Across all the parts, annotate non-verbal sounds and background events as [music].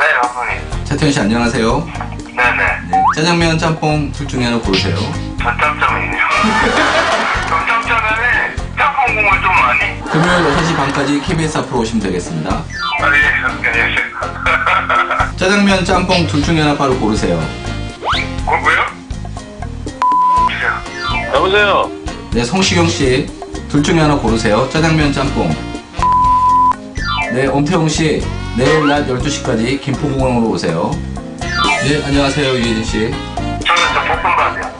네, 어머니. 차태현 씨 안녕하세요. 네네. 네, 짜장면, 짬뽕 둘 중에 하나 고르세요. 전짬점이네요. [laughs] 전짬점에는 짬뽕 국물 좀 많이. 금요일 6시 반까지 KBS 앞으로 오시면 되겠습니다. 아, 예, 안녕하세요. [laughs] 짜장면, 짬뽕 둘 중에 하나 바로 고르세요. 뭐고요? 주세요. 여보세요. 네, 성시경 씨 둘 중에 하나 고르세요. 짜장면, 짬뽕. 네, 엄태웅 씨 내일 낮 12시까지 김포공항으로 오세요. 네, 안녕하세요. 유혜진 씨. 저는 저 볶음밥이요.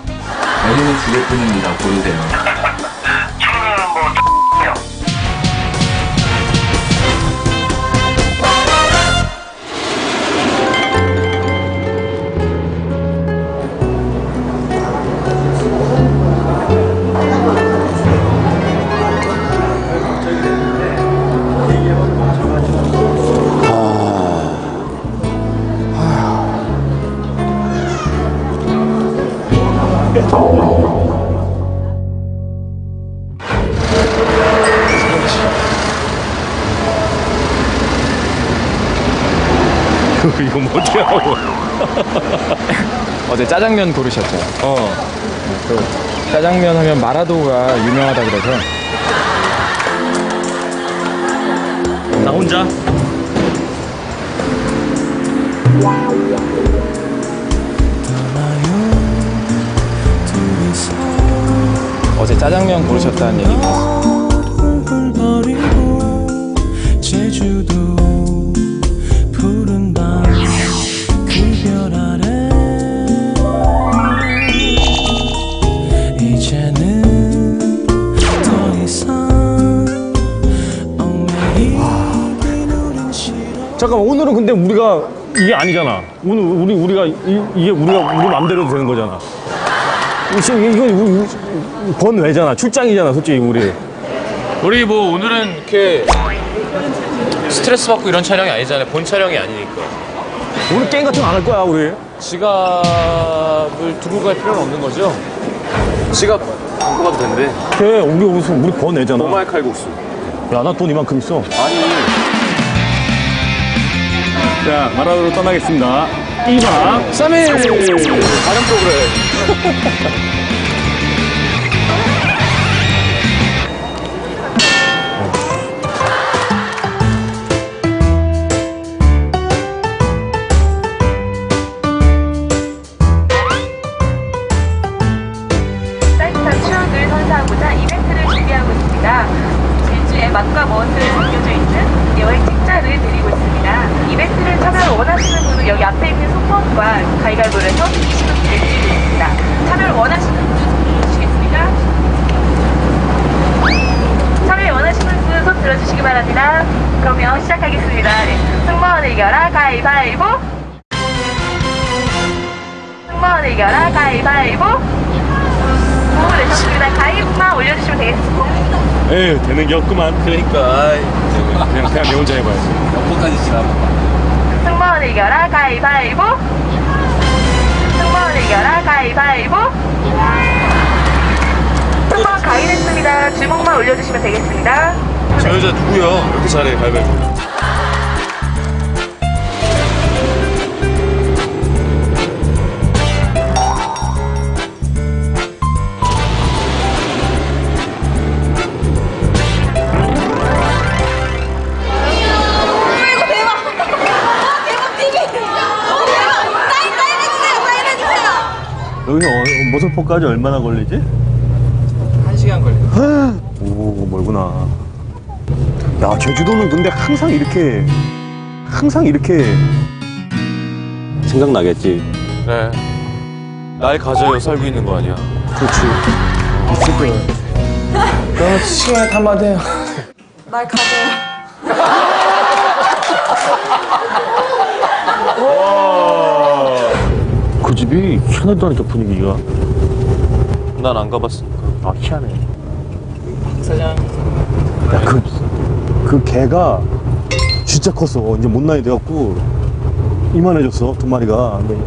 메뉴는 두 개뿐입니다. 고르세요. [laughs] 이거 뭐 어떻게 하고? 어제 짜장면 고르셨죠? 어. 또 짜장면 하면 마라도가 유명하다 그래서 나 혼자? 어제 짜장면 고르셨다는 얘기 봤어요. 잠깐만 오늘은 근데 우리가 이게 아니잖아. 오늘 우리 우리가 이, 이게 우리가 우리 맘대로 되는 거잖아. 지금 이거 이거 번외잖아. 출장이잖아, 솔직히 우리. 우리 뭐 오늘은 이렇게 스트레스 받고 이런 촬영이 아니잖아요. 본 촬영이 아니니까. 오늘 게임 같은 거 안 할 거야, 우리. 지갑을 두고 갈 필요는 없는 거죠? 지갑 갖고 가도 된대. 걔 우리 무슨 우리 번외잖아. 오마이 칼국수. 야, 나 돈 이만큼 있어. 아니. 자, 마라도로 떠나겠습니다. 2박 3일. 다른 프로그램. 따뜻한 추억을 선사하고자 이벤트를 준비하고 있습니다. 제주의 맛과 멋을 담겨져 있는 여행 책자를 드리고 있습니다. 이벤트를 참여를 원하시는 분은 여기 앞에 있는 손목과 가위가위보를 해서 20분을 드리고 있습니다. 참여를 원하시는 분 주시겠습니다. 참여를 원하시는 분 손 들어주시기 바랍니다. 그러면 시작하겠습니다. 네. 승무원을 이겨라 가위바위보 승무원을 이겨라 가위바위보 도움을 내셨습니다. 가입만 올려주시면 되겠습니다. 에휴, 되는 게 없구만. 그러니까 아이, 그냥, 그냥 내 혼자 해봐야지. 몇번까지 지나봐. 승무원을 이겨라 가위바위보 승무원을 이겨라 가위바위보 승무원 가위 됐습니다. 주먹만 올려주시면 되겠습니다. 저 여자 누구야? 이렇게 잘해 가위 여기서 어, 모슬포까지 얼마나 걸리지? 1시간 걸려요. 오, 멀구나. 야, 제주도는 근데 항상 이렇게, 항상 이렇게 생각나겠지. 그래. 날 가져요 살고 있는 거 아니야. 그렇지. 있을 거야. 그럼 시간에 한마디 해요. 날 가져요. 그 집이 희한하다니까, 분위기가. 난 안 가봤으니까. 아, 희한해. 사장. 야, 그, 그 개가 진짜 컸어. 이제 못 나이 돼갖고 이만해졌어, 두 마리가. 근데,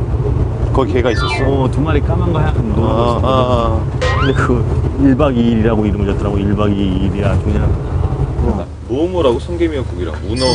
거기 개가 있었어. 어, 두 마리 까만 거야. 아, 아, 근데 그 1박 2일이라고 이름을 줬더라고. 1박 2일이야. 그냥. 아. 뭐뭐라고? 성게미역국이랑 문어.